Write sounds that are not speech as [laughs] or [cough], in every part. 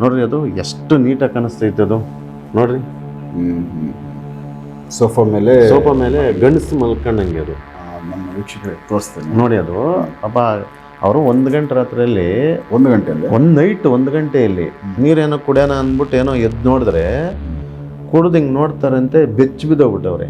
ನೋಡ್ರಿ ಅದು ಎಷ್ಟು ನೀಟಾಗಿ ಕಾಣಿಸ್ತೈತೆ ಅದು. ನೋಡ್ರಿ. ಸೋಫಾ ಮೇಲೆ ಸೋಫಾ ಮೇಲೆ ಗಂಡಸು ಮಲ್ಕೊಂಡಂಗೆ ಅದು. ನಮ್ಮ ವೀಕ್ಷಕರಿಗೆ ತೋರಿಸ್ತೇನೆ. ನೋಡಿ ಅದು. ಅಪ್ಪ ಅವರು ಒಂದು ಗಂಟೆ ರಾತ್ರಿಯಲ್ಲಿ ಒಂದು ಗಂಟೆಯಲ್ಲಿ? ಒಂದು ನೈಟ್ ಒಂದು ಗಂಟೆಯಲ್ಲಿ ನೀರೇನೋ ಕುಡಿಯೋಣ ಅಂದ್ಬಿಟ್ಟು ಏನೋ ಎದ್ದು ನೋಡಿದ್ರೆ ಕುಡ್ದು ಹಿಂಗೆ ನೋಡ್ತಾರಂತೆ ಬೆಚ್ಚ ಬಿದ್ದೋಗ್ಬಿಟ್ಟವ್ರೆ.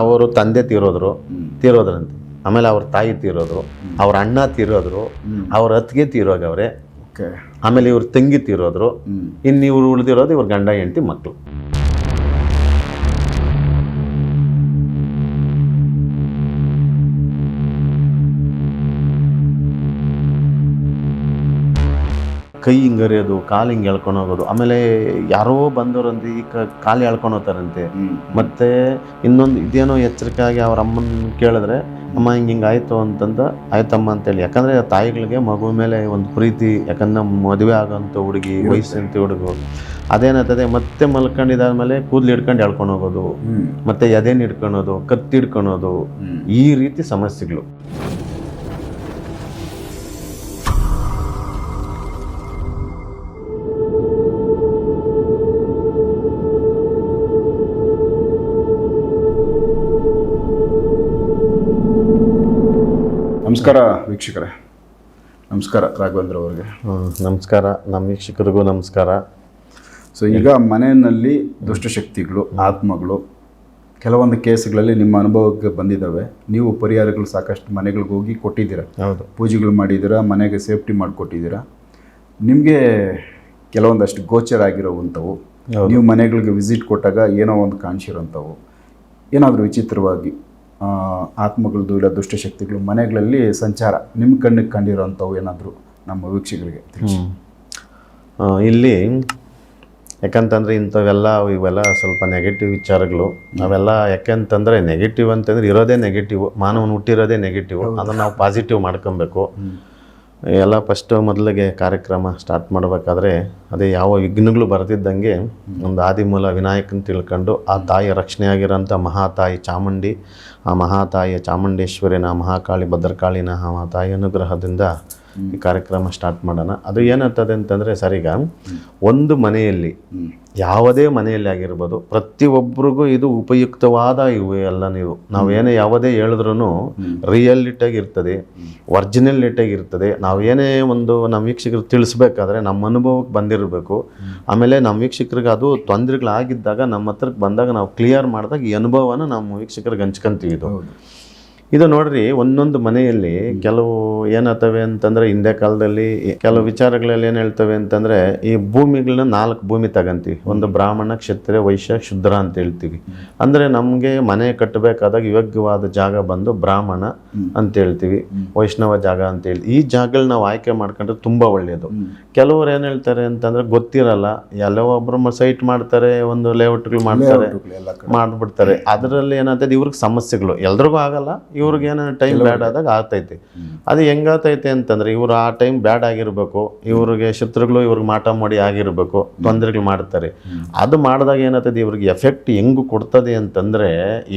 ಅವರು ತಂದೆ ತೀರೋದ್ರು ತೀರೋದ್ರಂತೆ. ಆಮೇಲೆ ಅವ್ರ ತಾಯಿ ತೀರೋದ್ರು ಅವ್ರ ಅಣ್ಣ ತೀರೋದ್ರು ಅವ್ರ ಅತ್ತಿಗೆ ತೀರೋಗವ್ರೆ. ಆಮೇಲೆ ಇವ್ರ ತಂಗಿ ತೀರೋದ್ರು. ಇನ್ನು ಇವ್ರು ಉಳಿದಿರೋದು ಇವ್ರ ಗಂಡ ಹೆಂಡತಿ ಮಕ್ಕಳು ಕೈ ಹಿಂಗರಿಯೋದು ಕಾಲು ಹಿಂಗೆ ಎಳ್ಕೊಂಡು ಹೋಗೋದು ಆಮೇಲೆ ಯಾರೋ ಬಂದವರಂತೆ ಈ ಕಾಲು ಎಳ್ಕೊಂಡು ಹೋಗ್ತಾರಂತೆ. ಮತ್ತೆ ಇನ್ನೊಂದು ಇದೇನೋ ಎಚ್ಚರಿಕೆ ಆಗಿ ಅವ್ರ ಅಮ್ಮನ ಕೇಳಿದ್ರೆ ಅಮ್ಮ ಹಿಂಗೆ ಹಿಂಗೆ ಆಯಿತು ಅಂತಂದ ಆಯ್ತಮ್ಮ ಅಂತೇಳಿ. ಯಾಕಂದರೆ ತಾಯಿಗಳಿಗೆ ಮಗು ಮೇಲೆ ಒಂದು ಪ್ರೀತಿ ಯಾಕಂದ್ರೆ ಮದುವೆ ಆಗೋಂಥ ಹುಡುಗಿ ವಯಸ್ಸಂತ ಹುಡುಗ. ಅದೇನಾಗ್ತದೆ ಮತ್ತೆ ಮಲ್ಕೊಂಡಿದ್ದಾದ್ಮೇಲೆ ಕೂದಲು ಹಿಡ್ಕೊಂಡು ಎಳ್ಕೊಂಡು ಹೋಗೋದು. ಮತ್ತೆ ಎದೆನ ಹಿಡ್ಕೊಳೋದು ಕತ್ತಿ ಹಿಡ್ಕೊಳೋದು. ಈ ರೀತಿ ಸಮಸ್ಯೆಗಳು. ನಮಸ್ಕಾರ ವೀಕ್ಷಕರೇ. ನಮಸ್ಕಾರ ರಾಘವೇಂದ್ರ ಅವರಿಗೆ. ನಮಸ್ಕಾರ. ನಮ್ಮ ವೀಕ್ಷಕರಿಗೂ ನಮಸ್ಕಾರ. ಸೊ ಈಗ ಮನೆಯಲ್ಲಿ ದುಷ್ಟಶಕ್ತಿಗಳು ಆತ್ಮಗಳು ಕೆಲವೊಂದು ಕೇಸ್ಗಳಲ್ಲಿ ನಿಮ್ಮ ಅನುಭವಕ್ಕೆ ಬಂದಿದ್ದಾವೆ. ನೀವು ಪರಿಹಾರಗಳು ಸಾಕಷ್ಟು ಮನೆಗಳಿಗೆ ಹೋಗಿ ಕೊಟ್ಟಿದ್ದೀರಾ? ಹೌದು. ಪೂಜೆಗಳು ಮಾಡಿದ್ದೀರಾ? ಮನೆಗೆ ಸೇಫ್ಟಿ ಮಾಡಿಕೊಟ್ಟಿದ್ದೀರಾ? ನಿಮಗೆ ಕೆಲವೊಂದಷ್ಟು ಗೋಚರ ಆಗಿರೋವಂಥವು ನೀವು ಮನೆಗಳಿಗೆ ವಿಸಿಟ್ ಕೊಟ್ಟಾಗ ಏನೋ ಒಂದು ಕಾಣಿಸಿರೋಂಥವು ಏನಾದರೂ ವಿಚಿತ್ರವಾಗಿ ಆತ್ಮಗಳದ್ದು ಇಲ್ಲ ದುಷ್ಟಶಕ್ತಿಗಳು ಮನೆಗಳಲ್ಲಿ ಸಂಚಾರ. ನಿಮ್ಮ ಕಣ್ಣಿಗೆ ಕಂಡಿರೋಂಥವು ಏನಾದರೂ ನಮ್ಮ ವೀಕ್ಷಕರಿಗೆ ತಿಳಿಸಿ. ಇಲ್ಲಿ ಯಾಕಂತಂದರೆ ಇಂಥವೆಲ್ಲ ಇವೆಲ್ಲ ಸ್ವಲ್ಪ ನೆಗೆಟಿವ್ ವಿಚಾರಗಳು. ನಾವೆಲ್ಲ ಯಾಕೆಂತಂದರೆ ನೆಗೆಟಿವ್ ಅಂತಂದರೆ ಇರೋದೇ ನೆಗೆಟಿವ್ ಮಾನವನ ಹುಟ್ಟಿರೋದೇ ನೆಗೆಟಿವ್ ಅದನ್ನು ನಾವು ಪಾಸಿಟಿವ್ ಮಾಡ್ಕೊಬೇಕು. ಎಲ್ಲ ಫಸ್ಟ್ ಮೊದಲಿಗೆ ಕಾರ್ಯಕ್ರಮ ಸ್ಟಾರ್ಟ್ ಮಾಡಬೇಕಾದ್ರೆ ಅದೇ ಯಾವ ವಿಘ್ನಗಳು ಬರ್ತಿದ್ದಂಗೆ ಒಂದು ಆದಿಮೂಲ ವಿನಾಯಕನ ತಿಳ್ಕೊಂಡು ಆ ತಾಯಿಯ ರಕ್ಷಣೆ ಆಗಿರೋಂಥ ಮಹಾತಾಯಿ ಚಾಮುಂಡಿ, ಆ ಮಹಾತಾಯಿಯ ಚಾಮುಂಡೇಶ್ವರಿನ ಮಹಾಕಾಳಿ ಭದ್ರಕಾಳಿನ ಆ ತಾಯಿ ಅನುಗ್ರಹದಿಂದ ಈ ಕಾರ್ಯಕ್ರಮ ಸ್ಟಾರ್ಟ್ ಮಾಡೋಣ. ಅದು ಏನಾಗ್ತದೆ ಅಂತಂದರೆ ಸರಿಗ ಒಂದು ಮನೆಯಲ್ಲಿ ಯಾವುದೇ ಮನೆಯಲ್ಲಿ ಆಗಿರ್ಬೋದು ಪ್ರತಿಯೊಬ್ಬರಿಗೂ ಇದು ಉಪಯುಕ್ತವಾದ ಇವು ಎಲ್ಲ ನೀವು. ನಾವೇನೇ ಯಾವುದೇ ಹೇಳಿದ್ರೂ ರಿಯಲಿಟಾಗಿ ಇರ್ತದೆ ಒರಿಜಿನಲಿಟಾಗಿ ಇರ್ತದೆ. ನಾವೇನೇ ಒಂದು ನಮ್ಮ ವೀಕ್ಷಕರು ತಿಳಿಸ್ಬೇಕಾದ್ರೆ ನಮ್ಮ ಅನುಭವಕ್ಕೆ ಬಂದಿರಬೇಕು. ಆಮೇಲೆ ನಮ್ಮ ವೀಕ್ಷಕರಿಗೆ ಅದು ತೊಂದರೆಗಳಾಗಿದ್ದಾಗ ನಮ್ಮ ಹತ್ರಕ್ಕೆ ಬಂದಾಗ ನಾವು ಕ್ಲಿಯರ್ ಮಾಡಿದಾಗ ಈ ಅನುಭವನ ನಮ್ಮ ವೀಕ್ಷಕರಿಗೆ ಹಂಚ್ಕೊಂತೀವಿ ಇದು. ಇದು ನೋಡ್ರಿ ಒಂದೊಂದು ಮನೆಯಲ್ಲಿ ಕೆಲವು ಏನಾಗ್ತವೆ ಅಂತಂದ್ರೆ ಹಿಂದೆ ಕಾಲದಲ್ಲಿ ಕೆಲವು ವಿಚಾರಗಳಲ್ಲಿ ಏನು ಹೇಳ್ತವೆ ಅಂತಂದ್ರೆ ಈ ಭೂಮಿಗಳನ್ನ ನಾಲ್ಕು ಭೂಮಿ ತಗಂತೀವಿ. ಒಂದು ಬ್ರಾಹ್ಮಣ ಕ್ಷತ್ರಿಯ ವೈಶ್ಯ ಶುದ್ರ ಅಂತ ಹೇಳ್ತೀವಿ. ಅಂದ್ರೆ ನಮಗೆ ಮನೆ ಕಟ್ಟಬೇಕಾದಾಗ ಯೋಗ್ಯವಾದ ಜಾಗ ಬಂದು ಬ್ರಾಹ್ಮಣ ಅಂತ ಹೇಳ್ತೀವಿ. ವೈಷ್ಣವ ಜಾಗ ಅಂತ ಹೇಳಿ. ಈ ಜಾಗಗಳನ್ನ ನಾವು ಆಯ್ಕೆ ಮಾಡ್ಕೊಂಡ್ರೆ ತುಂಬಾ ಒಳ್ಳೆಯದು ಕೆಲವ್ರು ಏನು ಹೇಳ್ತಾರೆ ಅಂತಂದ್ರೆ ಗೊತ್ತಿರಲ್ಲ ಎಲ್ಲೋ ಒಬ್ರು ಸೈಟ್ ಮಾಡ್ತಾರೆ ಒಂದು ಲೇಔಟ್ಗಳು ಮಾಡ್ತಾರೆ ಮಾಡ್ಬಿಡ್ತಾರೆ. ಅದರಲ್ಲಿ ಏನಾಗ್ತದೆ ಇವ್ರಿಗೆ ಸಮಸ್ಯೆಗಳು. ಎಲ್ರಿಗೂ ಆಗಲ್ಲ ಇವ್ರಿಗೆ ಏನೋ ಟೈಮ್ ಬ್ಯಾಡ್ ಆದಾಗ ಆಗ್ತೈತಿ. ಅದು ಹೆಂಗಾಗ್ತೈತೆ ಅಂತಂದ್ರೆ ಇವ್ರು ಆ ಟೈಮ್ ಬ್ಯಾಡ್ ಆಗಿರಬೇಕು ಇವ್ರಿಗೆ ಶತ್ರುಗಳು ಇವ್ರಿಗೆ ಮಾಟ ಮಾಡಿ ಆಗಿರ್ಬೇಕು ತೊಂದರೆಗಳು ಮಾಡ್ತಾರೆ. ಅದು ಮಾಡಿದಾಗ ಏನಾಗ್ತದೆ ಇವ್ರಿಗೆ ಎಫೆಕ್ಟ್ ಹೆಂಗು ಕೊಡ್ತದೆ ಅಂತಂದ್ರೆ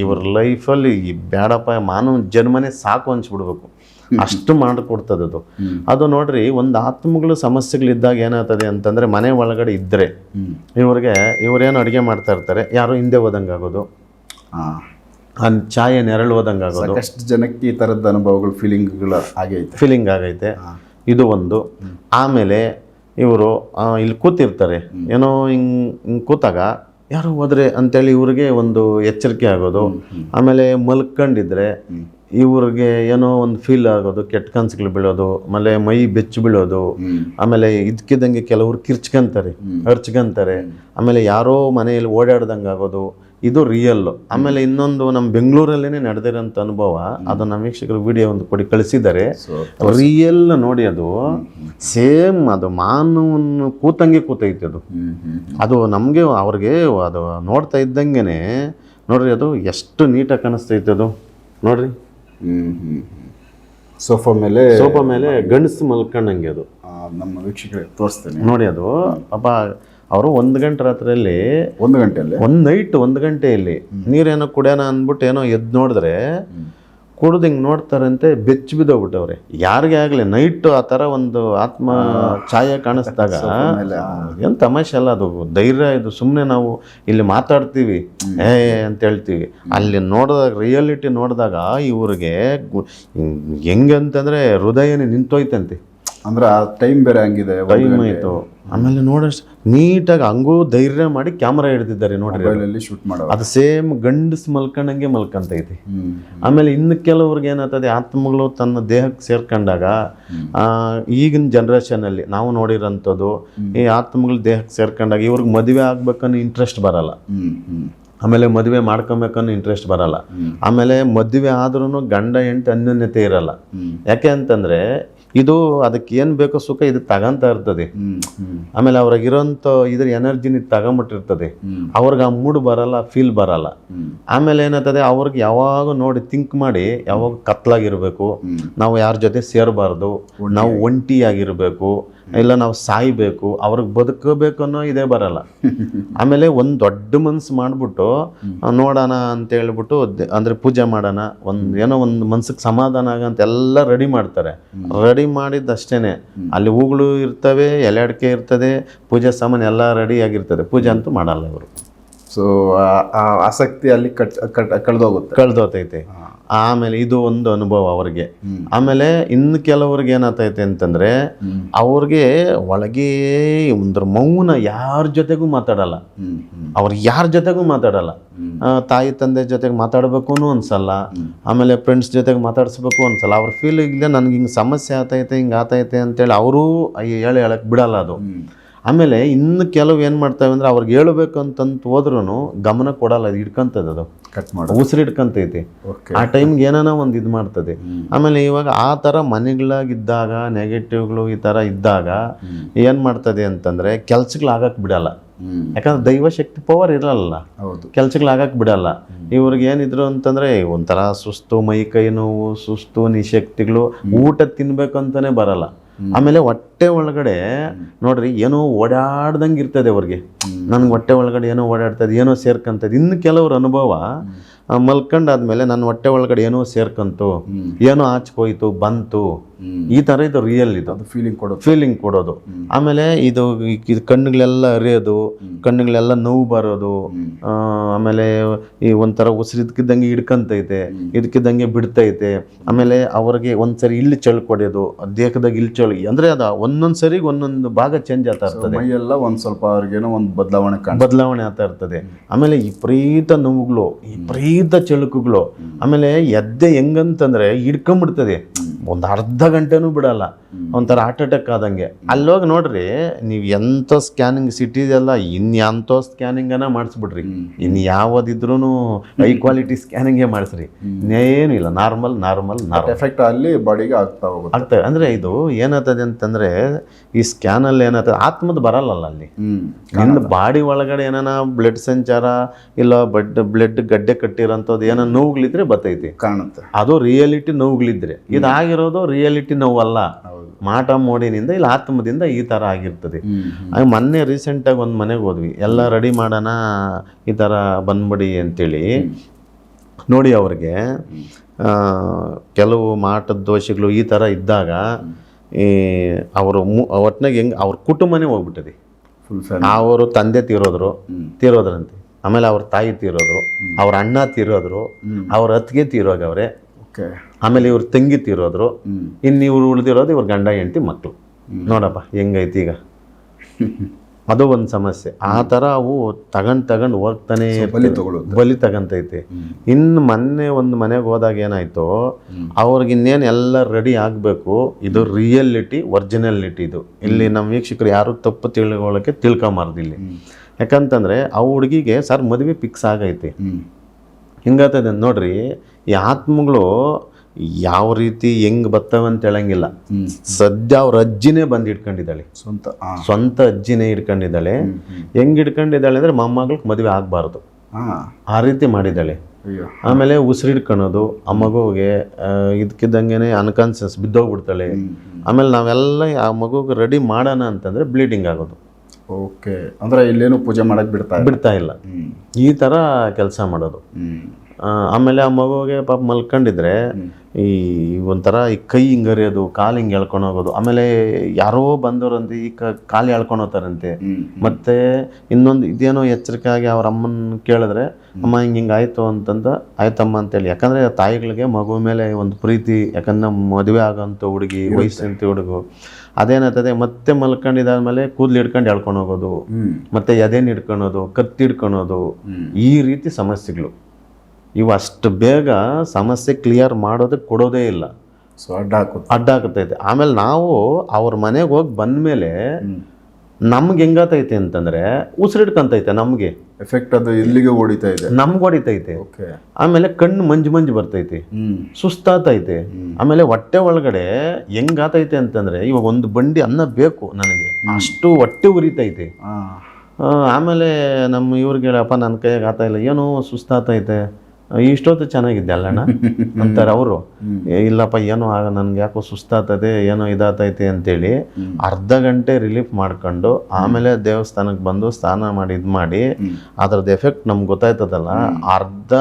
ಇವ್ರ ಲೈಫಲ್ಲಿ ಈ ಬ್ಯಾಡಪ್ಪ ಮಾನವ ಜನ್ಮನೇ ಸಾಕು ಅನ್ಸ್ಬಿಡ್ಬೇಕು. ಅಷ್ಟು ಮಾಡಿಕೊಡ್ತದೆ ಅದು. ಅದು ನೋಡ್ರಿ ಒಂದು ಆತ್ಮಗಳು ಸಮಸ್ಯೆಗಳಿದ್ದಾಗ ಏನಾಗ್ತದೆ ಅಂತಂದ್ರೆ ಮನೆ ಒಳಗಡೆ ಇದ್ರೆ ಹ್ಮ್. ಇವ್ರಿಗೆ ಇವ್ರೇನು ಅಡುಗೆ ಮಾಡ್ತಾ ಇರ್ತಾರೆ ಯಾರು ಹಿಂದೆ ಹೋದಂಗೆ ಆಗೋದು. ಛಾಯೆ ನೆರಳು ಹೋದಂಗೆ ಆಗೋದು. ಜನಕ್ಕೆ ಈ ಥರದ ಅನುಭವಗಳು ಫೀಲಿಂಗ್ಗಳು ಆಗೈತೆ ಫೀಲಿಂಗ್ ಆಗೈತೆ. ಇದು ಒಂದು. ಆಮೇಲೆ ಇವರು ಇಲ್ಲಿ ಕೂತಿರ್ತಾರೆ. ಏನೋ ಹಿಂಗೆ ಹಿಂಗ್ ಕೂತಾಗ ಯಾರೋ ಹೋದ್ರೆ ಅಂತೇಳಿ ಇವ್ರಿಗೆ ಒಂದು ಎಚ್ಚರಿಕೆ ಆಗೋದು. ಆಮೇಲೆ ಮಲ್ಕೊಂಡಿದ್ರೆ ಇವ್ರಿಗೆ ಏನೋ ಒಂದು ಫೀಲ್ ಆಗೋದು ಕೆಟ್ಟ ಕನಸುಗಳು ಬೀಳೋದು ಆಮೇಲೆ ಮೈ ಬೆಚ್ಚು ಬೀಳೋದು. ಆಮೇಲೆ ಇದಕ್ಕಿದ್ದಂಗೆ ಕೆಲವ್ರು ಕಿರ್ಚ್ಕೊಂತಾರೆ ಹರ್ಚ್ಕೊಂತಾರೆ. ಆಮೇಲೆ ಯಾರೋ ಮನೆಯಲ್ಲಿ ಓಡಾಡ್ದಂಗೆ ಆಗೋದು ಇದು ರಿಯಲ್ ಆಮೇಲೆ ಇನ್ನೊಂದು ನಮ್ಮ ಬೆಂಗಳೂರಲ್ಲೇನೆ ನಡೆದಿರೋಂಥ ಅನುಭವ ಅದು ನಮ್ಮ ವೀಕ್ಷಕರು ವಿಡಿಯೋ ಒಂದು ಕೊಡಿ ಕಳಿಸಿದ್ದಾರೆ. ರಿಯಲ್ ನೋಡಿ ಅದು. ಸೇಮ್ ಅದು ಮಾನವನ್ನ ಕೂತಂಗೆ ಕೂತೈತೆ ಅದು. ಅದು ನಮಗೆ ಅವ್ರಿಗೆ ಅದು ನೋಡ್ತಾ ಇದ್ದಂಗೆನೆ ನೋಡ್ರಿ ಅದು ಎಷ್ಟು ನೀಟಾಗಿ ಕಾಣಿಸ್ತೈತೆ ಅದು. ನೋಡ್ರಿ. ಸೋಫಾ ಮೇಲೆ ಸೋಫಾ ಮೇಲೆ ಗಂಡಸು ಮಲ್ಕೊಂಡಂಗೆ ಅದು. ನಮ್ಮ ವೀಕ್ಷಕರಿಗೆ ತೋರಿಸ್ತೇನೆ. ನೋಡಿ ಅದು. ಪಾಪ ಅವರು ಒಂದು ಗಂಟೆ ರಾತ್ರಿಯಲ್ಲಿ ಒಂದು ಗಂಟೆಯಲ್ಲಿ? ಒಂದು ನೈಟ್ ಒಂದು ಗಂಟೆಯಲ್ಲಿ ನೀರೇನೋ ಕುಡಿಯೋಣ ಅಂದ್ಬಿಟ್ಟು ಏನೋ ಎದ್ದು ನೋಡಿದ್ರೆ ಕುಡ್ದು ಹಿಂಗೆ ನೋಡ್ತಾರಂತೆ ಬೆಚ್ಚಿ ಬಿದ್ದೋಗ್ಬಿಟ್ಟವ್ರೆ. ಯಾರಿಗೆ ಆಗಲಿ ನೈಟ್ ಆ ಥರ ಒಂದು ಆತ್ಮ ಛಾಯೆ ಕಾಣಿಸ್ದಾಗ ಏನು ತಮಾಷೆ ಅಲ್ಲ ಅದು ಧೈರ್ಯ ಇದು ಸುಮ್ಮನೆ ನಾವು ಇಲ್ಲಿ ಮಾತಾಡ್ತೀವಿ. ಏ ಅಂತ ಹೇಳ್ತೀವಿ. ಅಲ್ಲಿ ನೋಡಿದಾಗ ರಿಯಾಲಿಟಿ ನೋಡಿದಾಗ ಇವ್ರಿಗೆ ಹೆಂಗೆ ಅಂತಂದರೆ ಹೃದಯನೇ ನಿಂತೋಯ್ತಂತೆ. ಅಂದ್ರೆ ಆ ಟೈಮ್ ಬೇರೆ ಹಂಗಿದೆ ಟೈಮ್ ಆಯಿತು. ಆಮೇಲೆ ನೋಡಷ್ಟು ನೀಟಾಗಿ ಹಂಗೂ ಧೈರ್ಯ ಮಾಡಿ ಕ್ಯಾಮ್ರಾ ಹಿಡ್ದಿದ್ದಾರೆ ನೋಡ್ರಿ ಅದು. ಶೂಟ್ ಮಾಡೋ ಅದು ಸೇಮ್ ಗಂಡಸ್ ಮಲ್ಕೊಂಡಂಗೆ ಮಲ್ಕಂತ ಐತಿ. ಆಮೇಲೆ ಇನ್ನು ಕೆಲವ್ರಿಗೆ ಏನಾಗ್ತದೆ ಆತ್ಮಗಳು ತನ್ನ ದೇಹಕ್ಕೆ ಸೇರ್ಕೊಂಡಾಗ ಈಗಿನ ಜನ್ರೇಷನಲ್ಲಿ ನಾವು ನೋಡಿರೋಂಥದ್ದು ಈ ಆತ್ಮಗಳು ದೇಹಕ್ಕೆ ಸೇರ್ಕೊಂಡಾಗ ಇವ್ರಿಗೆ ಮದುವೆ ಆಗ್ಬೇಕನ್ನೋ ಇಂಟ್ರೆಸ್ಟ್ ಬರಲ್ಲ. ಆಮೇಲೆ ಮದುವೆ ಮಾಡ್ಕೊಬೇಕನ್ನೋ ಇಂಟ್ರೆಸ್ಟ್ ಬರಲ್ಲ. ಆಮೇಲೆ ಮದುವೆ ಆದ್ರೂ ಗಂಡ ಹೆಂಡತಿ ಅನ್ಯೋನ್ಯತೆ ಇರಲ್ಲ. ಯಾಕೆ ಅಂತಂದ್ರೆ ಇದು ಅದಕ್ಕೆ ಏನು ಬೇಕೋ ಸುಖ ಇದು ತಗಂತ ಇರ್ತದೆ. ಆಮೇಲೆ ಅವ್ರಿಗಿರೋಂಥ ಇದ್ರ ಎನರ್ಜಿನ ತಗೊಂಬಿಟ್ಟಿರ್ತದೆ. ಅವ್ರಿಗೆ ಆ ಮೂಡ್ ಬರಲ್ಲ ಫೀಲ್ ಬರಲ್ಲ. ಆಮೇಲೆ ಏನಾಗ್ತದೆ ಅವ್ರಿಗೆ ಯಾವಾಗ ನೋಡಿ ಥಿಂಕ್ ಮಾಡಿ ಯಾವಾಗ ಕತ್ಲಾಗಿರ್ಬೇಕು. ನಾವು ಯಾರ ಜೊತೆ ಸೇರಬಾರ್ದು ನಾವು ಒಂಟಿಯಾಗಿರ್ಬೇಕು ಇಲ್ಲ ನಾವು ಸಾಯ್ಬೇಕು ಅವ್ರಿಗೆ ಬದುಕಬೇಕು ಅನ್ನೋ ಇದೇ ಬರಲ್ಲ. [laughs] ಆಮೇಲೆ ಒಂದು ದೊಡ್ಡ ಮನ್ಸು ಮಾಡ್ಬಿಟ್ಟು ನೋಡೋಣ ಅಂತ ಹೇಳ್ಬಿಟ್ಟು ಅಂದ್ರೆ ಪೂಜೆ ಮಾಡೋಣ ಒಂದು ಏನೋ ಒಂದು ಮನ್ಸಿಗೆ ಸಮಾಧಾನ ಆಗಂತ ಎಲ್ಲ ರೆಡಿ ಮಾಡ್ತಾರೆ. ರೆಡಿ ಮಾಡಿದ್ದಷ್ಟೇನೆ. ಅಲ್ಲಿ ಹೂಗಳು ಇರ್ತವೆ ಎಲೆ ಅಡಿಕೆ ಇರ್ತದೆ ಪೂಜೆ ಸಾಮಾನು ಎಲ್ಲ ರೆಡಿ ಆಗಿರ್ತದೆ. ಪೂಜೆ ಅಂತೂ ಮಾಡಲ್ಲ ಇವರು. ಸೊ ಆ ಆಸಕ್ತಿ ಅಲ್ಲಿ ಕಟ್ ಕಟ್ ಕಳೆದೋಗುತ್ತೆ. ಕಳ್ದೋತೈತೆ. ಆಮೇಲೆ ಇದು ಒಂದು ಅನುಭವ ಅವ್ರಿಗೆ. ಆಮೇಲೆ ಇನ್ನು ಕೆಲವ್ರಿಗೆ ಏನಾಗ್ತೈತೆ ಅಂತಂದ್ರೆ ಅವ್ರಿಗೆ ಒಳಗೆ ಒಂದ್ರ ಮೌನ ಯಾರ ಜೊತೆಗೂ ಮಾತಾಡಲ್ಲ. ಅವ್ರು ಯಾರ ಜೊತೆಗೂ ಮಾತಾಡಲ್ಲ. ತಾಯಿ ತಂದೆ ಜೊತೆಗೆ ಮಾತಾಡಬೇಕು ಅನ್ಸಲ್ಲ. ಆಮೇಲೆ ಫ್ರೆಂಡ್ಸ್ ಜೊತೆಗೆ ಮಾತಾಡಿಸ್ಬೇಕು ಅನ್ಸಲ್ಲ. ಅವ್ರ ಫೀಲ್ ಇಲ್ಲ ನನಗೆ ಹಿಂಗೆ ಸಮಸ್ಯೆ ಆತೈತೆ ಹಿಂಗೆ ಆತೈತೆ ಅಂತೇಳಿ ಅವರು ಹೇಳಿ ಹೇಳಕ್ ಬಿಡಲ್ಲ ಅದು. ಆಮೇಲೆ ಇನ್ನು ಕೆಲವು ಏನು ಮಾಡ್ತಾವೆ ಅಂದ್ರೆ ಅವ್ರಿಗೆ ಹೇಳಬೇಕು ಅಂತಂತ ಹೋದ್ರೂ ಗಮನ ಕೊಡಲ್ಲ ಅದು ಹಿಡ್ಕೊಂತದೆ ಅದು. ಕಟ್ ಮಾಡಿ ಉಸಿರು ಹಿಡ್ಕೊಂತೈತಿ. ಆ ಟೈಮ್ಗೆ ಏನಾನ ಒಂದು ಇದು ಮಾಡ್ತದೆ. ಆಮೇಲೆ ಇವಾಗ ಆ ಥರ ಮನೆಗಳಾಗಿದ್ದಾಗ ನೆಗೆಟಿವ್ಗಳು ಈ ಥರ ಇದ್ದಾಗ ಏನು ಮಾಡ್ತದೆ ಅಂತಂದರೆ ಕೆಲ್ಸಗಳಾಗಕ್ಕೆ ಬಿಡಲ್ಲ. ಯಾಕಂದ್ರೆ ದೈವ ಶಕ್ತಿ ಪವರ್ ಇರಲ್ಲ ಕೆಲ್ಸಗಳಾಗಕ್ಕೆ ಬಿಡಲ್ಲ. ಇವ್ರಿಗೆ ಏನಿದ್ರು ಅಂತಂದರೆ ಒಂಥರ ಸುಸ್ತು ಮೈ ಕೈ ನೋವು ಸುಸ್ತು ನಿಶಕ್ತಿಗಳು ಊಟ ತಿನ್ಬೇಕು ಅಂತಾನೆ ಬರಲ್ಲ. ಆಮೇಲೆ ಹೊಟ್ಟೆ ಒಳಗಡೆ ನೋಡ್ರಿ ಏನೋ ಓಡಾಡ್ದಂಗೆ ಇರ್ತದೆ ಅವ್ರಿಗೆ. ನನ್ಗೆ ಹೊಟ್ಟೆ ಒಳಗಡೆ ಏನೋ ಓಡಾಡ್ತದೆ ಏನೋ ಸೇರ್ಕಂತದೆ. ಇನ್ನು ಕೆಲವ್ರ ಅನುಭವ ಮಲ್ಕೊಂಡಾದ್ಮೇಲೆ ನನ್ನ ಹೊಟ್ಟೆ ಒಳಗಡೆ ಏನೋ ಸೇರ್ಕಂತು ಏನೋ ಆಚ್ಕೋಯ್ತು ಬಂತು ಈ ಥರ ಇದು ರಿಯಲ್ ಇದು. ಅದು ಫೀಲಿಂಗ್ ಕೊಡೋದು. ಫೀಲಿಂಗ್ ಕೊಡೋದು. ಆಮೇಲೆ ಇದು ಇದು ಕಣ್ಣುಗಳೆಲ್ಲ ಅರಿಯೋದು ಕಣ್ಣುಗಳೆಲ್ಲ ನೋವು ಬರೋದು ಆಮೇಲೆ ಈ ಒಂಥರ ಉಸಿರಿದ್ಕಿದ್ದಂಗೆ ಹಿಡ್ಕಂತೈತೆ ಇದಕ್ಕಿದ್ದಂಗೆ ಬಿಡ್ತೈತೆ. ಆಮೇಲೆ ಅವ್ರಿಗೆ ಒಂದ್ಸರಿ ಇಲ್ಲಿ ಚಳಿ ಕೊಡೋದು ದೇಹದಾಗ ಇಲ್ಲಿ ಚಳಿ. ಅಂದ್ರೆ ಅದ ಒಂದೊಂದು ಸರಿಗೆ ಒಂದೊಂದು ಭಾಗ ಚೇಂಜ್ ಆಗ್ತಾ ಇರ್ತದೆ. ಎಲ್ಲ ಒಂದು ಸ್ವಲ್ಪ ಅವ್ರಿಗೇನೋ ಒಂದು ಬದಲಾವಣೆ ಬದಲಾವಣೆ ಆಗ್ತಾ ಇರ್ತದೆ. ಆಮೇಲೆ ವಿಪರೀತ ನೋವುಗಳು ವಿಪರೀತ ಚಳುಕುಗಳು. ಆಮೇಲೆ ಎದ್ದೆ ಹೆಂಗಂತಂದ್ರೆ ಹಿಡ್ಕೊಂಬಿಡ್ತದೆ. ಒಂದು ಅರ್ಧ ಗಂಟೆನೂ ಬಿಡಲ್ಲ. ಒಂಥರ ಹಾರ್ಟ್ ಅಟ್ಯಾಕ್ ಆದಂಗೆ. ಅಲ್ಲೋಗಿ ನೋಡ್ರಿ ನೀವು ಎಂಥ ಸ್ಕ್ಯಾನಿಂಗ್ ಸಿಟಿದೆಲ್ಲ ಇನ್ಯಾಂಥೋ ಸ್ಕ್ಯಾನಿಂಗನ ಮಾಡಿಸ್ಬಿಡ್ರಿ. ಇನ್ನು ಯಾವ್ದಿದ್ರು ಹೈ ಕ್ವಾಲಿಟಿ ಸ್ಕ್ಯಾನಿಂಗೇ ಮಾಡಿಸ್ರಿ. ಇನ್ನೇನಿಲ್ಲ ನಾರ್ಮಲ್ ನಾರ್ಮಲ್ ನಾರ್ಮಲ್ ಎಫೆಕ್ಟ್ ಅಲ್ಲಿ ಬಾಡಿಗೆ ಆಗ್ತಾ ಹೋಗುತ್ತೆ. ಆಗ್ತದೆ. ಅಂದ್ರೆ ಇದು ಏನಾಗ್ತದೆ ಅಂತಂದ್ರೆ ಈ ಸ್ಕ್ಯಾನಲ್ಲಿ ಏನಾಗ್ತದೆ ಆತ್ಮದ ಬರಲ್ಲಲ್ಲ ಅಲ್ಲಿ. ನಿನ್ನ ಬಾಡಿ ಒಳಗಡೆ ಏನಾನ ಬ್ಲಡ್ ಸಂಚಾರ ಇಲ್ಲ ಬಡ್ ಬ್ಲಡ್ ಗಡ್ಡೆ ಕಟ್ಟಿರೋಂಥದ್ದು ಏನೋ ನೋವುಗಳಿದ್ರೆ ಬರ್ತೈತಿ. ಕಾಣುತ್ತೆ. ಅದು ರಿಯಾಲಿಟಿ ನೋವುಗಳಿದ್ರೆ. ಇದಾಗಿರೋದು ರಿಯಾಲಿಟಿ ನೋವಲ್ಲ. ಮಾಟ ಮೋಡಿನಿಂದ ಇಲ್ಲ ಆತ್ಮದಿಂದ ಈ ಥರ ಆಗಿರ್ತದೆ. ಮೊನ್ನೆ ರೀಸೆಂಟಾಗಿ ಒಂದು ಮನೆಗೆ ಹೋದ್ವಿ. ಎಲ್ಲ ರೆಡಿ ಮಾಡೋಣ ಈ ಥರ ಬಂದ್ಬಿಡಿ ಅಂತೇಳಿ. ನೋಡಿ ಅವ್ರಿಗೆ ಕೆಲವು ಮಾಟದ ದೋಷಗಳು ಈ ಥರ ಇದ್ದಾಗ ಈ ಅವರು ಮು ಒಟ್ನಾಗ ಹೆಂಗೆ ಅವ್ರ ಕುಟುಂಬನೇ ಹೋಗ್ಬಿಟ್ಟದೆ. ಅವರು ತಂದೆ ತೀರೋದ್ರು ತೀರೋದ್ರಂತೆ. ಆಮೇಲೆ ಅವ್ರ ತಾಯಿ ತೀರೋದ್ರು ಅವ್ರ ಅಣ್ಣ ತೀರೋದ್ರು ಅವ್ರ ಅತ್ತಿಗೆ ತೀರೋಗವ್ರೆ. ಆಮೇಲೆ ಇವ್ರು ತಂಗಿ ತೀರೋದ್ರು. ಇನ್ನು ಇವ್ರು ಉಳಿದಿರೋದು ಇವ್ರ ಗಂಡ ಹೆಂಡತಿ ಮಕ್ಕಳು ನೋಡಪ್ಪ ಹೆಂಗೈತಿ ಈಗ? [laughs] ಅದು ಒಂದು ಸಮಸ್ಯೆ. ಆ ಥರ ಅವು ತಗೊಂಡು ತಗೊಂಡು ಹೋಗ್ತಾನೆ ಬಲಿ ತಗಂತೈತೆ. ಇನ್ನು ಮೊನ್ನೆ ಒಂದು ಮನೆಗೆ ಹೋದಾಗ ಏನಾಯ್ತು ಅವ್ರಿಗೆ ಇನ್ನೇನು ಎಲ್ಲ ರೆಡಿ ಆಗಬೇಕು ಇದು ರಿಯಲಿಟಿ ಒರಿಜಿನಲಿಟಿ ಇದು. ಇಲ್ಲಿ ನಮ್ಮ ವೀಕ್ಷಕರು ಯಾರು ತಪ್ಪು ತಿಳ್ಕೊಳ್ಳೋಕೆ ತಿಳ್ಕೊಂಬಾರ್ದು ಇಲ್ಲಿ. ಯಾಕಂತಂದ್ರೆ ಆ ಹುಡುಗಿಗೆ ಸರ್ ಮದುವೆ ಫಿಕ್ಸ್ ಆಗೈತಿ. ಹಿಂಗಾಗ್ತದೆ ನೋಡ್ರಿ ಈ ಆತ್ಮಗಳು ಯಾವ ರೀತಿ ಹೆಂಗ್ ಬರ್ತವೆ ಅಂತ ಹೇಳಂಗಿಲ್ಲ. ಸದ್ಯ ಅವ್ರ ಅಜ್ಜಿನೇ ಬಂದು ಇಟ್ಕೊಂಡಿದ್ದಾಳೆ ಸ್ವಂತ ಸ್ವಂತ ಅಜ್ಜಿನೇ ಇಟ್ಕೊಂಡಿದ್ದಾಳೆ ಹೆಂಗ್ ಇಟ್ಕೊಂಡಿದ್ದಾಳೆ ಅಂದ್ರೆ ಮೊಮ್ಮಗಳಿಗೆ ಮದುವೆ ಆಗಬಾರ್ದು. ಆ. ರೀತಿ ಮಾಡಿದ್ದಾಳೆ. ಆಮೇಲೆ ಉಸಿರಿಡ್ಕೊಳೋದು ಆ ಮಗುವಿಗೆ ಇದಕ್ಕಿದ್ದಂಗೆ ಅನ್ಕಾನ್ಸಿಯಸ್ ಬಿದ್ದೋಗ್ಬಿಡ್ತಾಳೆ. ಆಮೇಲೆ ನಾವೆಲ್ಲ ಆ ಮಗುಗೆ ರೆಡಿ ಮಾಡೋಣ ಅಂತಂದರೆ ಬ್ಲೀಡಿಂಗ್ ಆಗೋದು. ಓಕೆ. ಅಂದ್ರೆ ಇಲ್ಲೇನು ಪೂಜೆ ಮಾಡಕ್ ಬಿಡ್ತಾ ಬಿಡ್ತಾ ಇಲ್ಲ. ಈ ಥರ ಕೆಲಸ ಮಾಡೋದು. ಆಮೇಲೆ ಆ ಮಗುವಿಗೆ ಪಾಪ ಮಲ್ಕೊಂಡಿದ್ರೆ ಈ ಒಂಥರ ಈ ಕೈ ಹಿಂಗರಿಯೋದು ಕಾಲು ಹಿಂಗೆ ಎಳ್ಕೊಂಡು ಹೋಗೋದು. ಆಮೇಲೆ ಯಾರೋ ಬಂದವರಂತೆ ಈ ಕಾಲು ಎಳ್ಕೊಂಡು ಹೋಗ್ತಾರಂತೆ. ಮತ್ತೆ ಇನ್ನೊಂದು ಇದೇನೋ ಎಚ್ಚರಿಕೆ ಆಗಿ ಅವ್ರ ಅಮ್ಮನ ಕೇಳಿದ್ರೆ ಅಮ್ಮ ಹಿಂಗೆ ಹಿಂಗೆ ಆಯಿತು ಅಂತಂದ ಆಯ್ತಮ್ಮ ಅಂತೇಳಿ. ಯಾಕಂದರೆ ತಾಯಿಗಳಿಗೆ ಮಗು ಮೇಲೆ ಒಂದು ಪ್ರೀತಿ ಯಾಕಂದ್ರೆ ಮದುವೆ ಆಗೋಂಥ ಹುಡುಗಿ ವಯಸ್ಸಂತ ಹುಡುಗು. ಅದೇನಾಗ್ತದೆ ಮತ್ತೆ ಮಲ್ಕೊಂಡಿದ್ದಾದ್ಮೇಲೆ ಕೂದಲು ಹಿಡ್ಕೊಂಡು ಎಳ್ಕೊಂಡು ಹೋಗೋದು. ಮತ್ತೆ ಎದೆನ ಹಿಡ್ಕೊಳೋದು ಕತ್ತಿ ಹಿಡ್ಕೊಳೋದು ಈ ರೀತಿ ಸಮಸ್ಯೆಗಳು. ಇವು ಅಷ್ಟು ಬೇಗ ಸಮಸ್ಯೆ ಕ್ಲಿಯರ್ ಮಾಡೋದಕ್ಕೆ ಕೊಡೋದೇ ಇಲ್ಲ. ಸೊ ಅಡ್ಡ ಹಾಕುತ್ತೆ ಅಡ್ಡ ಆಮೇಲೆ ನಾವು ಅವ್ರ ಮನೆಗೆ ಹೋಗಿ ಬಂದಮೇಲೆ ನಮ್ಗೆ ಹೆಂಗಾತೈತೆ ಅಂತಂದ್ರೆ ಉಸಿರಿಡ್ಕಂತೈತೆ ನಮಗೆ. ಎಫೆಕ್ಟ್ ಅದು ಇಲ್ಲಿಗೆ ಓಡಿತಾ ಇದೆ. ನಮ್ಗೆ ಹೊಡಿತೈತೆ. ಓಕೆ ಆಮೇಲೆ ಕಣ್ಣು ಮಂಜು ಮಂಜು ಬರ್ತೈತಿ. ಸುಸ್ತಾತೈತೆ. ಆಮೇಲೆ ಹೊಟ್ಟೆ ಒಳಗಡೆ ಹೆಂಗಾತೈತೆ ಅಂತಂದ್ರೆ ಇವಾಗ ಒಂದು ಬಂಡಿ ಅನ್ನ ಬೇಕು ನನಗೆ. ಅಷ್ಟು ಹೊಟ್ಟೆ ಉರಿತೈತೆ. ಆಮೇಲೆ ನಮ್ಮ ಇವ್ರಿಗೆ ಹೇಳಪ್ಪ ನನ್ನ ಕೈಯಾಗ ಆತ ಇಲ್ಲ. ಏನೋ ಸುಸ್ತಾತೈತೆ. ಇಷ್ಟೊತ್ತು ಚೆನ್ನಾಗಿದ್ದೆ ಅಲ್ಲಣ್ಣ [laughs] ಅಂತಾರೆ ಅವರು. ಇಲ್ಲಪ್ಪ ಏನೋ ಆಗ ನನ್ಗೆ ಯಾಕೋ ಸುಸ್ತಾತದೆ ಏನೋ ಇದಾತೈತೆ ಅಂತೇಳಿ ಅರ್ಧ ಗಂಟೆ ರಿಲೀಫ್ ಮಾಡ್ಕೊಂಡು ಆಮೇಲೆ ದೇವಸ್ಥಾನಕ್ಕೆ ಬಂದು ಸ್ನಾನ ಮಾಡಿ ಇದು ಮಾಡಿ ಅದ್ರದ್ದು ಎಫೆಕ್ಟ್ ನಮ್ಗೆ ಗೊತ್ತಾಯ್ತದಲ್ಲ ಅರ್ಧ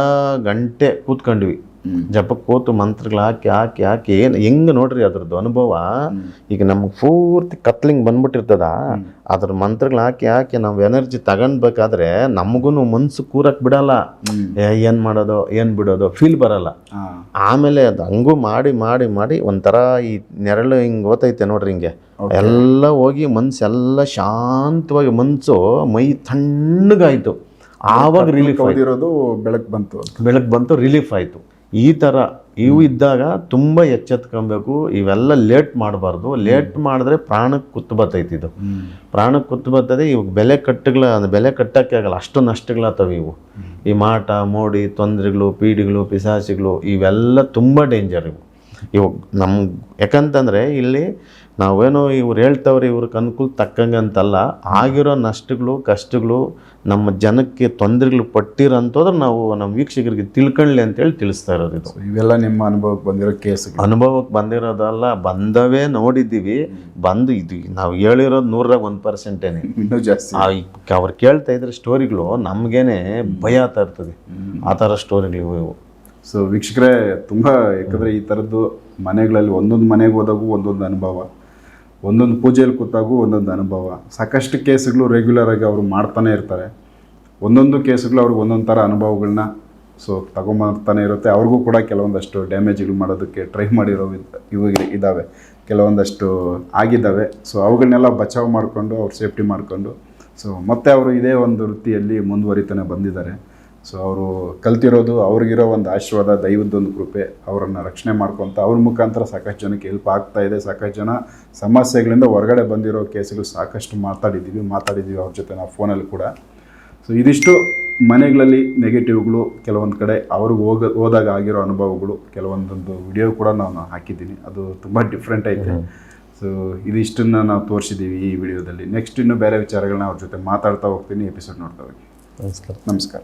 ಗಂಟೆ ಕೂತ್ಕೊಂಡ್ವಿ. ಜಪಕ್ಕೆ ಕೂತು ಮಂತ್ರಗಳು ಹಾಕಿ ಹಾಕಿ ಹಾಕಿ ಏನು ಹೆಂಗೆ ನೋಡ್ರಿ ಅದ್ರದ್ದು ಅನುಭವ? ಈಗ ನಮ್ಗೆ ಪೂರ್ತಿ ಕತ್ಲಿಂಗ್ ಬಂದ್ಬಿಟ್ಟಿರ್ತದ. ಅದ್ರ ಮಂತ್ರಗಳು ಹಾಕಿ ಹಾಕಿ ನಾವು ಎನರ್ಜಿ ತಗೊಂಡ್ಬೇಕಾದ್ರೆ ನಮಗೂ ಮನ್ಸು ಕೂರಕ್ಕೆ ಬಿಡಲ್ಲ. ಏನ್ ಮಾಡೋದು ಏನು ಬಿಡೋದು ಫೀಲ್ ಬರಲ್ಲ. ಆಮೇಲೆ ಅದು ಹಂಗೂ ಮಾಡಿ ಮಾಡಿ ಮಾಡಿ ಒಂಥರ ಈ ನೆರಳು ಹಿಂಗೆ ಓತೈತೆ ನೋಡ್ರಿ ಹಿಂಗೆ. ಎಲ್ಲ ಹೋಗಿ ಮನ್ಸು ಎಲ್ಲ ಶಾಂತವಾಗಿ ಮನ್ಸು ಮೈ ತಣ್ಣಗಾಯಿತು. ಆವಾಗ ರಿಲೀಫ್ ಆಗಿರೋದು ಬೆಳಕ್ ಬಂತು ಬೆಳಕು ಬಂತು ರಿಲೀಫ್ ಆಯಿತು. ಈ ಥರ ಇವು ಇದ್ದಾಗ ತುಂಬ ಎಚ್ಚೆತ್ಕೊಬೇಕು. ಇವೆಲ್ಲ ಲೇಟ್ ಮಾಡಬಾರ್ದು. ಲೇಟ್ ಮಾಡಿದ್ರೆ ಪ್ರಾಣಕ್ಕೆ ಕುತ್ತು ಬರ್ತೈತಿ ಇದು. ಪ್ರಾಣಕ್ಕೆ ಕುತ್ತು ಬತ್ತದೆ ಇವಾಗ ಬೆಲೆ ಕಟ್ಟಗಳ ಬೆಲೆ ಕಟ್ಟಕ್ಕೆ ಆಗಲ್ಲ. ಅಷ್ಟು ನಷ್ಟಗಳಾಗ್ತವೆ ಇವು. ಈ ಮಾಟ ಮೋಡಿ ತೊಂದರೆಗಳು ಪೀಡಿಗಳು ಪಿಸಾಸಿಗಳು ಇವೆಲ್ಲ ತುಂಬ ಡೇಂಜರ್ ಇವು. ಇವಾಗ ನಮ್ಮ ಯಾಕಂತಂದರೆ ಇಲ್ಲಿ ನಾವೇನೋ ಇವ್ರು ಹೇಳ್ತವ್ರೆ ಇವ್ರಿಗೆ ಅನುಕೂಲ ತಕ್ಕಂಗೆ ಅಂತಲ್ಲ ಆಗಿರೋ ನಷ್ಟಗಳು ಕಷ್ಟಗಳು ನಮ್ಮ ಜನಕ್ಕೆ ತೊಂದರೆಗಳು ಪಟ್ಟಿರೋಂಥದ್ರೆ ನಾವು ನಮ್ಮ ವೀಕ್ಷಕರಿಗೆ ತಿಳ್ಕೊಳ್ಳಿ ಅಂತೇಳಿ ತಿಳಿಸ್ತಾ ಇರೋದು ಇದು. ಇವೆಲ್ಲ ನಿಮ್ಮ ಅನುಭವಕ್ಕೆ ಬಂದಿರೋ ಕೇಸ್ ಅನುಭವಕ್ಕೆ ಬಂದಿರೋದಲ್ಲ ಬಂದವೇ ನೋಡಿದ್ದೀವಿ. ಬಂದು ಇದು ನಾವು ಹೇಳಿರೋದು ನೂರಾಗ ಒಂದು ಪರ್ಸೆಂಟೇನೆ. [laughs] ಇನ್ನೂ ಜಾಸ್ತಿ. ಅವ್ರು ಕೇಳ್ತಾ ಇದ್ರೆ ಸ್ಟೋರಿಗಳು ನಮಗೇನೆ ಭಯ ಆಗ್ತಾ ಇರ್ತದೆ. ಆ ಥರ ಸ್ಟೋರಿಗಳು ಇವು. ಸೊ ವೀಕ್ಷಕರೇ, ತುಂಬ ಯಾಕಂದರೆ ಈ ಥರದ್ದು ಮನೆಗಳಲ್ಲಿ ಒಂದೊಂದು ಮನೆಗೆ ಹೋದಾಗೂ ಒಂದೊಂದು ಅನುಭವ. ಒಂದೊಂದು ಪೂಜೆಯಲ್ಲಿ ಕೂತಾಗೂ ಒಂದೊಂದು ಅನುಭವ. ಸಾಕಷ್ಟು ಕೇಸುಗಳು ರೆಗ್ಯುಲರ್ ಆಗಿ ಅವರು ಮಾಡ್ತಾನೆ ಇರ್ತಾರೆ. ಒಂದೊಂದು ಕೇಸುಗಳು ಅವ್ರಿಗೆ ಒಂದೊಂದು ಥರ ಅನುಭವಗಳನ್ನ ಸೊ ತಗೊಂಬರ್ತಾನೆ ಇರುತ್ತೆ. ಅವ್ರಿಗೂ ಕೂಡ ಕೆಲವೊಂದಷ್ಟು ಡ್ಯಾಮೇಜ್ಗಳು ಮಾಡೋದಕ್ಕೆ ಟ್ರೈ ಮಾಡಿರೋ ಇವಾಗ ಇದ್ದಾವೆ ಕೆಲವೊಂದಷ್ಟು ಆಗಿದ್ದಾವೆ. ಸೊ ಅವುಗಳನ್ನೆಲ್ಲ ಬಚಾವ್ ಮಾಡಿಕೊಂಡು, ಅವ್ರು ಸೇಫ್ಟಿ ಮಾಡಿಕೊಂಡು. ಸೊ ಮತ್ತೆ ಅವರು ಇದೇ ಒಂದು ವೃತ್ತಿಯಲ್ಲಿ ಮುಂದುವರಿತಾನೆ ಬಂದಿದ್ದಾರೆ. ಸೊ ಅವರು ಕಲ್ತಿರೋದು ಅವ್ರಿಗಿರೋ ಒಂದು ಆಶೀರ್ವಾದ ದೈವದ್ದೊಂದು ಕೃಪೆ ಅವರನ್ನು ರಕ್ಷಣೆ ಮಾಡ್ಕೊತ ಅವ್ರ ಮುಖಾಂತರ ಸಾಕಷ್ಟು ಜನಕ್ಕೆ ಹೆಲ್ಪ್ ಆಗ್ತಾ ಇದೆ. ಸಾಕಷ್ಟು ಜನ ಸಮಸ್ಯೆಗಳಿಂದ ಹೊರಗಡೆ ಬಂದಿರೋ ಕೇಸ್ಗಳು ಸಾಕಷ್ಟು ಮಾತಾಡಿದ್ದೀವಿ. ಮಾತಾಡಿದ್ದೀವಿ ಅವ್ರ ಜೊತೆ ನಾವು ಫೋನಲ್ಲಿ ಕೂಡ. ಸೊ ಇದಿಷ್ಟು ಮನೆಗಳಲ್ಲಿ ನೆಗೆಟಿವ್ಗಳು ಕೆಲವೊಂದು ಕಡೆ ಅವ್ರಿಗೆ ಹೋಗ ಹೋದಾಗ ಆಗಿರೋ ಅನುಭವಗಳು ಕೆಲವೊಂದೊಂದು ವಿಡಿಯೋ ಕೂಡ ನಾನು ಹಾಕಿದ್ದೀನಿ. ಅದು ತುಂಬ ಡಿಫ್ರೆಂಟ್ ಐತೆ. ಸೊ ಇದಿಷ್ಟನ್ನು ನಾವು ತೋರಿಸಿದ್ದೀವಿ ಈ ವಿಡಿಯೋದಲ್ಲಿ ನೆಕ್ಸ್ಟ್ ಇನ್ನೂ ಬೇರೆ ವಿಚಾರಗಳನ್ನ ಅವ್ರ ಜೊತೆ ಮಾತಾಡ್ತಾ ಹೋಗ್ತೀನಿ. ಎಪಿಸೋಡ್ ನೋಡ್ತಾ ಹೋಗಿ. ನಮಸ್ಕಾರ. ನಮಸ್ಕಾರ.